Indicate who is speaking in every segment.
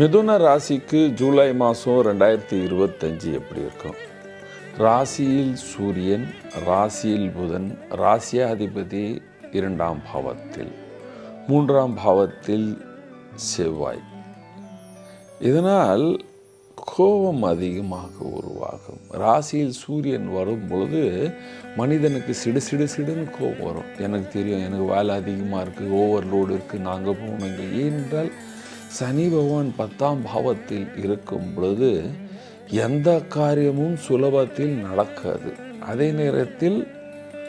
Speaker 1: மிதுன ராசிக்கு ஜூலை மாதம் ரெண்டாயிரத்தி இருபத்தஞ்சு எப்படி இருக்கும்? ராசியில் சூரியன் ராசியில் புதன் ராசியாதிபதி இரண்டாம் பாவத்தில் மூன்றாம் பாவத்தில் செவ்வாய். இதனால் கோபம் அதிகமாக உருவாகும். ராசியில் சூரியன் வரும் பொழுது மனிதனுக்கு சிடு சிடு சிடுன்னு கோபம் வரும். எனக்கு தெரியும் எனக்கு வேலை அதிகமாக இருக்குது ஓவர்லோடு இருக்குது நாங்கள் போனோங்க ஏனென்றால் சனி பகவான் பத்தாம் பாவத்தில் இருக்கும் பொழுது எந்த காரியமும் சுலபத்தில் நடக்காது. அதே நேரத்தில்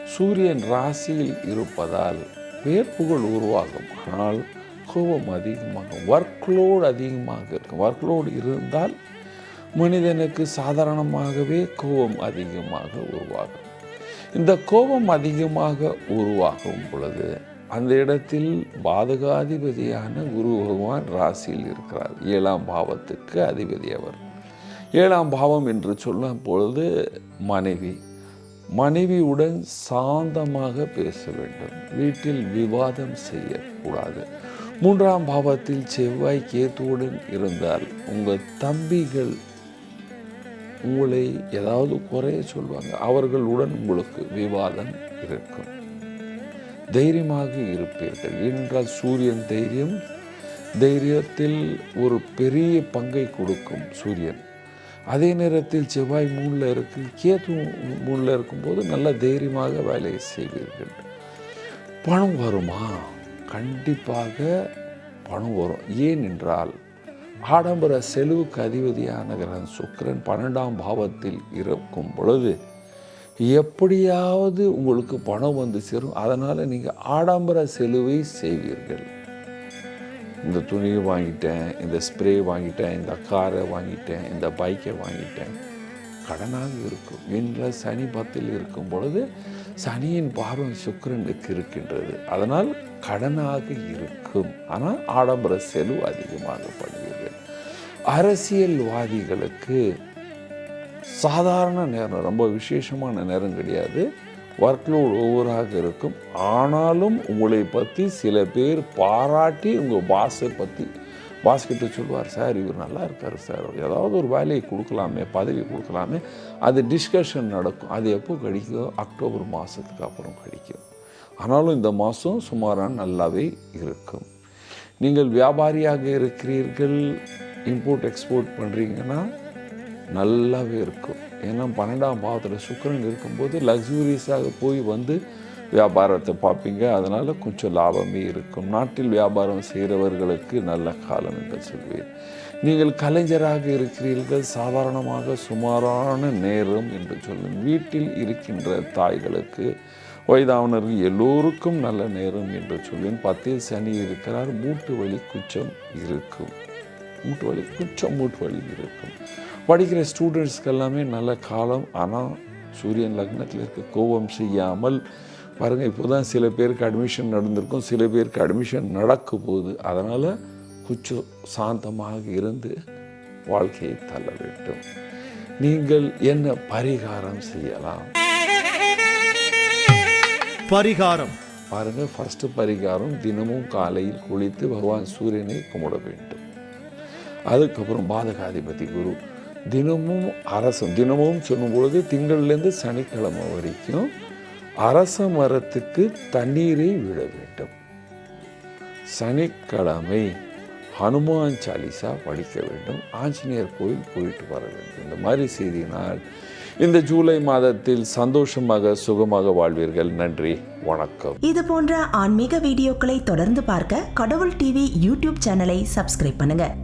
Speaker 1: சூரியன் ராசியில் இருப்பதால் வேர்ப்புகள் உருவாகும். ஆனால் கோபம் அதிகமாக ஒர்க்லோடு அதிகமாக இருக்கும். ஒர்க்லோடு இருந்தால் மனிதனுக்கு சாதாரணமாகவே கோபம் அதிகமாக உருவாகும். இந்த கோபம் அதிகமாக உருவாகும் பொழுது அந்த இடத்தில் பாதகாதிபதியான குரு பகவான் ராசியில் இருக்கிறார். ஏழாம் பாவத்துக்கு அதிபதி அவர். ஏழாம் பாவம் என்று சொல்லும் பொழுது மனைவி. மனைவியுடன் சாந்தமாக பேச வேண்டும். வீட்டில் விவாதம் செய்யக்கூடாது. மூன்றாம் பாவத்தில் செவ்வாய் கேத்துவுடன் இருந்தால் உங்கள் தம்பிகள் உங்களை ஏதாவது குறைய சொல்வாங்க. அவர்களுடன் உங்களுக்கு விவாதம் இருக்கும். தைரியமாக இருப்பீர்கள். ஏனென்றால் சூரியன் தைரியம் தைரியத்தில் ஒரு பெரிய பங்கை கொடுக்கும் சூரியன். அதே நேரத்தில் செவ்வாய் மூணில் இருக்கு கேத்து மூணில் இருக்கும்போது நல்ல தைரியமாக வேலையை செய்வீர்கள். பணம் வருமா? கண்டிப்பாக பணம் வரும். ஏனென்றால் ஆடம்பர செலவுக்கு அதிபதியான கிரகம் சுக்கிரன் பன்னெண்டாம் பாவத்தில் இருக்கும் பொழுது எப்படியாவது உங்களுக்கு பணம் வந்து சேரும். அதனால் நீங்கள் ஆடம்பர செலவை செய்வீர்கள். இந்த துணியை வாங்கிட்டேன் இந்த ஸ்ப்ரே வாங்கிட்டேன் இந்த காரை வாங்கிட்டேன் இந்த பைக்கை வாங்கிட்டேன். கடனாக இருக்கும். என்ற சனி பத்தில் இருக்கும் பொழுது சனியின் பார்வம் சுக்கரனுக்கு இருக்கின்றது. அதனால் கடனாக இருக்கும். ஆனால் ஆடம்பர செலவு அதிகமாக பண்ணுவீர்கள் அரசியல்வாதிகளுக்கு சாதாரண நேரம் ரொம்ப விசேஷமான நேரம் கிடையாது. ஒர்க்லோடு ஓவராக இருக்கும். ஆனாலும் உங்களை பற்றி சில பேர் பாராட்டி உங்கள் பாஸை பற்றி பாஸ்கிட்ட சொல்லுவார் சார் இவர் நல்லா இருக்கார் சார். ஏதாவது ஒரு வேலையை கொடுக்கலாமே பதவி கொடுக்கலாமே. அது டிஸ்கஷன் நடக்கும். அது எப்போ கிடைக்கும் அக்டோபர் மாதத்துக்கு அப்புறம் கிடைக்கும். ஆனாலும் இந்த மாதம் சுமாராக நல்லாவே இருக்கும். நீங்கள் வியாபாரியாக இருக்கிறீர்கள் இம்போர்ட் எக்ஸ்போர்ட் பண்ணுறீங்கன்னா நல்லாவே இருக்கும். ஏன்னா பன்னெண்டாம் பாவத்தில் சுக்கரன் இருக்கும்போது லக்ஸூரியஸாக போய் வந்து வியாபாரத்தை பார்ப்பீங்க. அதனால் கொஞ்சம் லாபமே இருக்கும். நாட்டில் வியாபாரம் செய்கிறவர்களுக்கு நல்ல காலம் என்று சொல்வேன். நீங்கள் கலைஞராக இருக்கிறீர்கள். சாதாரணமாக சுமாரான நேரம் என்று சொல்லும் வீட்டில் இருக்கின்ற தாய்களுக்கு வயதானவர்கள் எல்லோருக்கும் நல்ல நேரம் என்று சொல்வேன். பத்தில் சனி இருக்கிறார். மூட்டு வலி குச்சம் இருக்கும். மூட்டு வலி குச்சம் மூட்டு வலி இருக்கும். படிக்கிற ஸ்டூடெண்ட்ஸ்க்கு எல்லாமே நல்ல காலம். ஆனால் சூரியன் லக்னத்தில் இருக்க கோபம் செய்யாமல் பாருங்கள் இப்போ தான் சில பேருக்கு அட்மிஷன் நடந்திருக்கும். சில பேருக்கு அட்மிஷன் நடக்க போகுது. அதனால் கொஞ்சம் சாந்தமாக இருந்து வாழ்க்கையை தள்ள வேண்டும். நீங்கள் என்ன பரிகாரம் செய்யலாம்?
Speaker 2: பரிகாரம்.
Speaker 1: பாருங்கள் ஃபஸ்ட்டு பரிகாரம் தினமும் காலையில் குளித்து பகவான் சூரியனை கும்பிட வேண்டும். அதுக்கப்புறம் பாதகாதிபதி குரு. தினமும் அரசம் தினமும் சொல்லும் பொழுது திங்கள்லேருந்து சனிக்கிழமை வரைக்கும் அரச மரத்துக்கு தண்ணீரை விட வேண்டும். சனிக்கிழமை ஹனுமான் சாலிசா படிக்க வேண்டும். ஆஞ்சநேயர் கோயில் போயிட்டு வர வேண்டும். இந்த மாதிரி செய்தினால் இந்த ஜூலை மாதத்தில் சந்தோஷமாக சுகமாக வாழ்வீர்கள். நன்றி. வணக்கம்.
Speaker 3: இது போன்ற ஆன்மீக வீடியோக்களை தொடர்ந்து பார்க்க கடவுள் டிவி யூடியூப் சேனலை சப்ஸ்கிரைப் பண்ணுங்க.